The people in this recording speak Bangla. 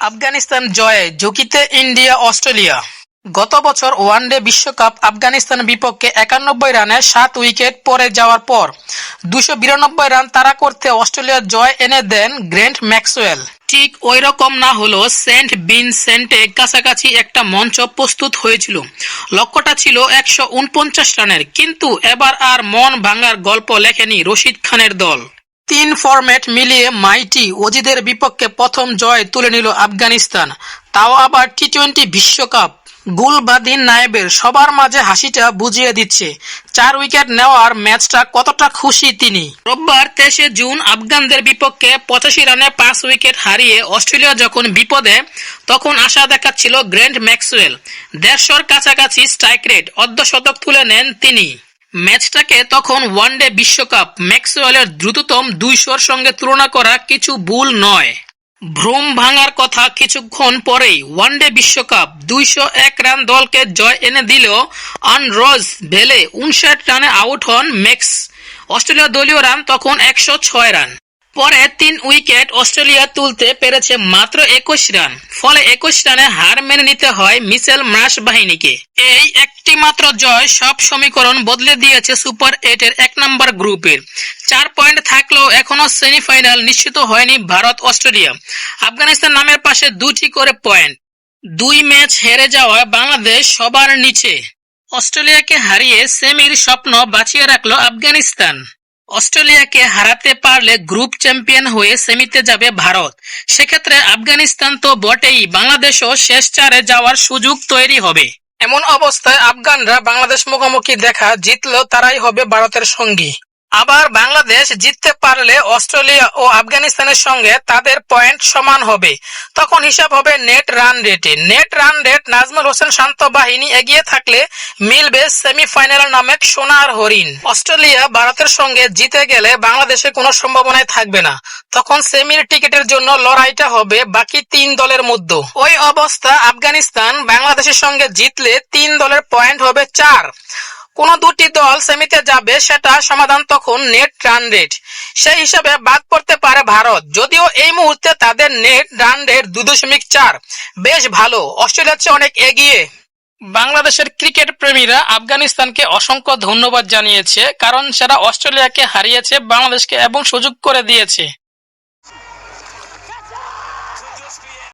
আফগানিস্তান জয়ে ঝুঁকিতে ইন্ডিয়া অস্ট্রেলিয়া গত বছর ওয়ানডে বিশ্বকাপ আফগানিস্তান বিপক্ষে একানব্বই রানে সাত উইকেট পড়ে যাওয়ার পর দুশো বিরানব্বই রান তারা করতে অস্ট্রেলিয়ার জয় এনে দেন গ্রেন্ট ম্যাক্সওয়েল। ঠিক ওই রকম না হলো সেন্ট ভিনসেন্টে কাছাকাছি একটা মঞ্চ প্রস্তুত হয়েছিল। লক্ষ্যটা ছিল একশো উনপঞ্চাশ রানের, কিন্তু এবার আর মন ভাঙার গল্প লেখেনি রশিদ খানের দল। তিন ফরম্যাট মিলিয়ে মাইটি অজিদের বিপক্ষে প্রথম জয় তুলে নিল আফগানিস্তান, তাও আবার টি টোয়েন্টি বিশ্বকাপ। গুলবাদিন নায়েবের সবার মাঝে হাসিটা বুঝিয়ে দিচ্ছে। চার উইকেট নেওয়ার ম্যাচটা কতটা খুশি তিনি। রোববার তেইশে জুন আফগানদের বিপক্ষে পঁচাশি রানে পাঁচ উইকেট হারিয়ে অস্ট্রেলিয়া যখন বিপদে, তখন আশা দেখাচ্ছিল গ্র্যান্ড ম্যাক্সওয়েল। দেড়শোর কাছাকাছি স্ট্রাইক রেট অর্ধশতক তুলে নেন তিনি। ম্যাচটাকে তখন ওয়ানডে বিশ্বকাপ ম্যাক্সওয়েলের দ্রুততম দুইশোর সঙ্গে তুলনা করা কিছু ভুল নয়। ভ্রম ভাঙার কথা কিছুক্ষণ পরেই ওয়ানডে বিশ্বকাপ দুইশো এক রান দলকে জয় এনে দিল আনরজ ভেলে উনষাট রানে আউট হন মেক্স অস্ট্রেলিয়া দলীয় রান তখন একশো ছয় রান। পরে তিন উইকেট অস্ট্রেলিয়া তুলতে পেরেছে মাত্র একুশ রান। ফলে একুশ রানে হার মেনে নিতে হয় মিচেল মার্শ বাহিনীকে। এই একটি মাত্র জয় সব সমীকরণ বদলে দিয়েছে সুপার এইটের এক নম্বর গ্রুপের। চার পয়েন্ট থাকলেও এখনও সেমিফাইনাল নিশ্চিত হয়নি ভারত অস্ট্রেলিয়া। আফগানিস্তান নামের পাশে দুটি করে পয়েন্ট। দুই ম্যাচ হেরে যাওয়ায় বাংলাদেশ সবার নিচে। অস্ট্রেলিয়াকে হারিয়ে সেমির স্বপ্ন বাঁচিয়ে রাখল আফগানিস্তান। অস্ট্রেলিয়াকে হারাতে পারলে গ্রুপ চ্যাম্পিয়ন হয়ে সেমিতে যাবে ভারত। সেক্ষেত্রে আফগানিস্তান তো বটেই, বাংলাদেশও শেষ চারে যাওয়ার সুযোগ তৈরি হবে। এমন অবস্থায় আফগানরা বাংলাদেশ মুখোমুখি দেখা জিতলেও তারাই হবে ভারতের সঙ্গী। আবার বাংলাদেশ জিততে পারলে অস্ট্রেলিয়া ও আফগানিস্তানের সঙ্গে তাদের পয়েন্ট সমান হবে। তখন হিসাব হবে নেট রান রেটে। Net run rate Najmul Hossain Shanto বাহিনী এগিয়ে থাকলে মিলবে সেমিফাইনাল নামে সোনার হরিণ। অস্ট্রেলিয়া ভারতের সঙ্গে জিতে গেলে বাংলাদেশে কোনো সম্ভাবনায় থাকবে না। তখন সেমির টিকিটের জন্য লড়াইটা হবে বাকি তিন দলের মধ্যে। ওই অবস্থা আফগানিস্তান বাংলাদেশের সঙ্গে জিতলে তিন দলের পয়েন্ট হবে চার। কোন দুটি দল সেমিতে যাবে সেটা সমাধান তখন নেট রান রেট। সেই হিসাবে বাদ পড়তে পারে ভারত। যদিও এই মুহূর্তে তাদের নেট রান রেট দু দশমিক চার। বেশ ভালো। অস্ট্রেলিয়ার চেয়ে অনেক এগিয়ে। বাংলাদেশের ক্রিকেট প্রেমীরা আফগানিস্তানকে অসংখ্য ধন্যবাদ জানিয়েছে, কারণ সেটা অস্ট্রেলিয়াকে হারিয়েছে বাংলাদেশকে এবং সুযোগ করে দিয়েছে।